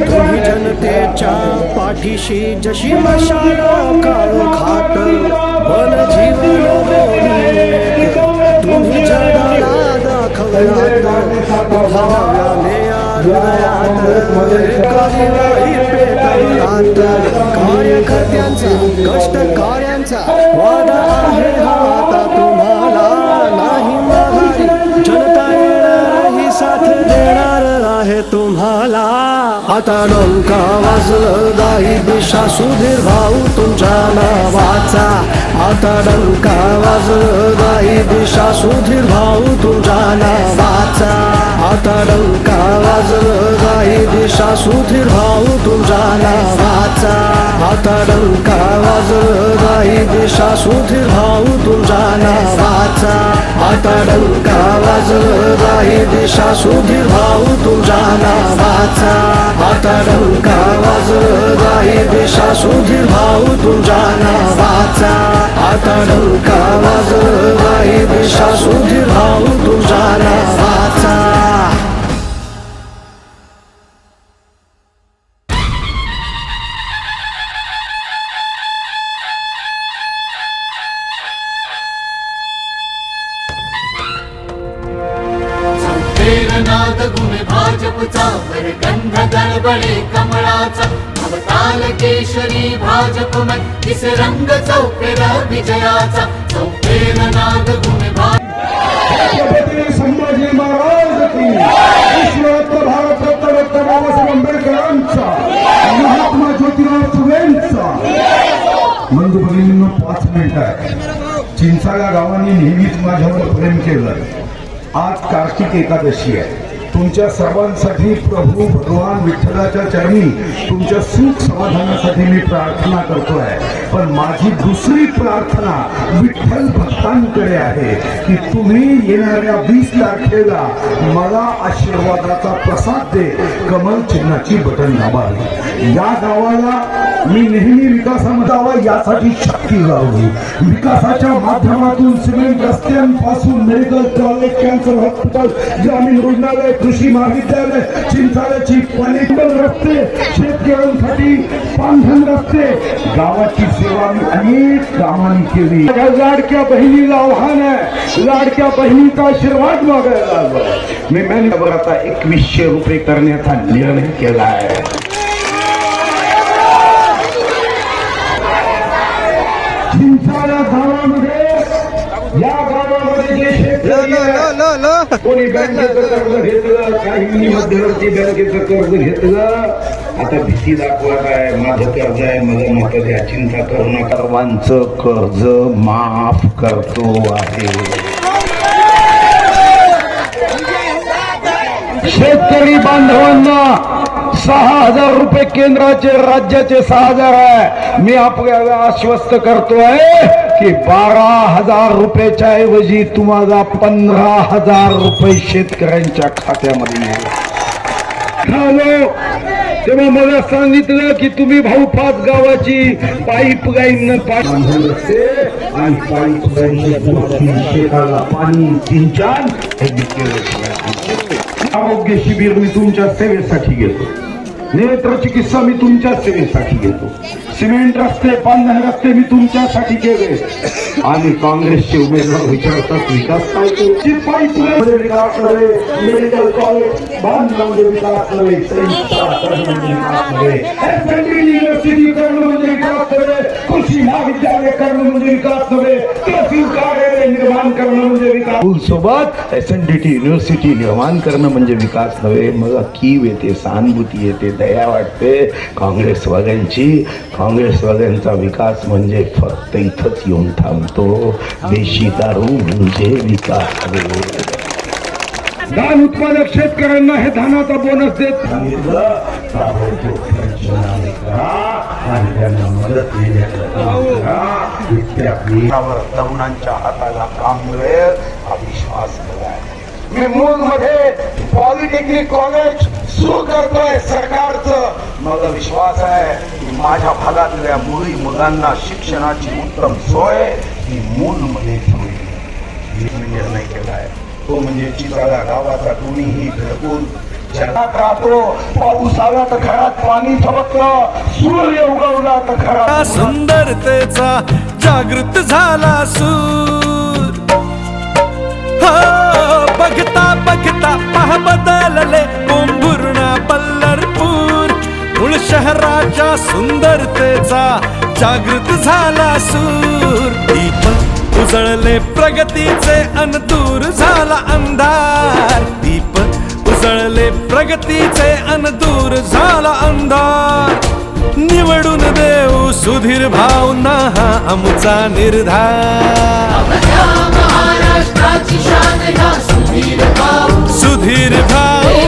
तुम्ही जनतेच्या पाठीशी जशी मशाल काळो खात वन जीवन तुम्ही जगाला दाखवलात. उभा नव्याने कार्यकर्त्यांचा कष्टकर्त्यांचा वादा आता डोंका वाजलं दाही दिशा सुधीर भाऊ तुमच्या नावाचा. आता डंका वाजलं दाही दिशा सुधीर भाऊ तुमच्या नावाचा. आता डंका वाजलं दाही दिशा सुधीर भाऊ तुमच्या नावाचा. आता डंका वाजलं दाही दिशा भाऊ तुझा नावाचा. आता डंका वाजलं दाही दिशा भाऊ तुझा नावाचा. आता डंका वाजलं दाही दिशा भाऊ तुझा नावाचा. आता डंका वाजलं दाही दिशा भाऊ तुझा नावाचा. भाजपचा वर गंध गडबडे कमळाचा. अवताल केशरी भाजपमय दिस रंग चौफेर विजयाचा. चौफेर नाद गुण भाजप छत्रपती संभाजी महाराज की विश्वरत्न भारतरत्न डॉक्टर बाबासाहेब आंबेडकरांचा महात्मा ज्योतिराव फुलेंचा. बंधू भगिनींना पाच मिनिट आहे चिंचाळा गावाने नेहमीच माझ्यावर प्रेम केलं आज कार्तिक एकादशी आहे. तुमच्या सर्वांसाठी प्रभू भगवान विठ्ठलाच्या चरणी तुमच्या सुख समाधानासाठी मी प्रार्थना करतोय. पण माझी दुसरी प्रार्थना विठ्ठल भक्तांकडे आहे की तुम्ही येणाऱ्या वीस तारखेला मला आशीर्वादाचा प्रसाद दे. कमल चिन्हाची बटन दाबावी या गावाला मी नेहमी विकासामध्ये जावा यासाठी शक्ती लावली. विकासाच्या माध्यमातून सिमेंट रस्त्यांपासून मेडिकल कॉलेज कॅन्सर हॉस्पिटल ग्रामीण रुग्णालय कृषी महाविद्यालय चिंचाळ्याची पलीकडे रस्ते शेतकऱ्यांसाठी पांढन रस्ते. गावाची सेवा मी अनेक कामांनी केली. लाडक्या बहिणीला आव्हान आहे. लाडक्या बहिणीचा आशीर्वाद मागायला मी महिन्याभर आता एकवीसशे रुपये करण्याचा निर्णय केला आहे चिंचाळा गावामध्ये या गावामध्ये जे शेतकरी आहेत, कोणी बँकेचं कर्ज घेतलं काही मध्यवर्ती बँकेचं कर्ज घेतलं? आता भीती दाखवत आहे माझं कर्ज आहे माझं मत द्या चिंता करू नका. सर्वांचं कर्ज माफ करतो आहे. शेतकरी बांधवांना सहा हजार रुपये केंद्राचे राज्याचे सहा हजार आहे. मी आपल्याला आश्वस्त करतोय. की बारा हजार रुपयाच्या ऐवजी तुम्हाला पंधरा हजार रुपये शेतकऱ्यांच्या खात्यामध्ये तेव्हा मला सांगितलं की तुम्ही भाऊ पाच गावाची पाईपलाईन आणि पाईपलाईन शेताला पाणी सिंचन आरोग्य शिबिर मी तुमच्या सेवेसाठी घेतो. नेत्र चिकित्सा मी तुमच्या सेवेसाठी घेतो. सिमेंट रस्ते बांधणे रस्ते मी तुमच्यासाठी केले. आणि काँग्रेसचे उमेदवार विचारतात विकास काय करू? ची पाईपलाईन मध्ये विकास नव्हे मेडिकल कॉलेज बांधणं म्हणजे विकास नव्हे संयुक्त राष्ट्र म्हणजे विकास नव्हे SND युनिव्हर्सिटी करणं म्हणजे विकास नव्हे कृषी महाविद्यालय करणं म्हणजे विकास नव्हे तहसील कार्यालय निर्माण करणं म्हणजे विकास. सोबत S N D T university निर्माण करणं म्हणजे विकास नव्हे मग कीव येते सहानुभूती येते दया वाटते. काँग्रेसवाल्यांची काँग्रेसवाल्यांचा विकास म्हणजे फक्त इथंच येऊन थांबतो. देशी दारू म्हणजे विकास. धान उत्पादक शेतकऱ्यांना हे धानाचा बोनस देत तरुणांच्या हाताला काम मिळेल हा विश्वास मी मूल मध्ये पॉलिटेक्निक कॉलेज सुरू करतोय सरकारचं. मला विश्वास आहे की माझ्या भागातल्या मुली मुलांना शिक्षणाची उत्तम सोय ही मूल मध्ये निर्णय केलाय तो म्हणजे चिताळा गावाचा दोन्हीही घरकुल. जगात राहतो पाऊस आला तर घरात पाणी झबकलं सूर्य उगवला तर घरात सुंदरतेचा जागृत झाला सूर. हो बघता बघता पहा बदलले पोंभुर्णा पल्लरपूर मूळ शहराच्या सुंदरतेचा जागृत झाला सूर. दीप उजळले प्रगतीचे अन दूर झाला अंधार. दीप उजळले प्रगतीचे अन दूर झाला अंधार. निवडून देऊ सुधीर भावना हा आमचा निर्धार. सुधीर भाऊ सुधीर भाऊ हे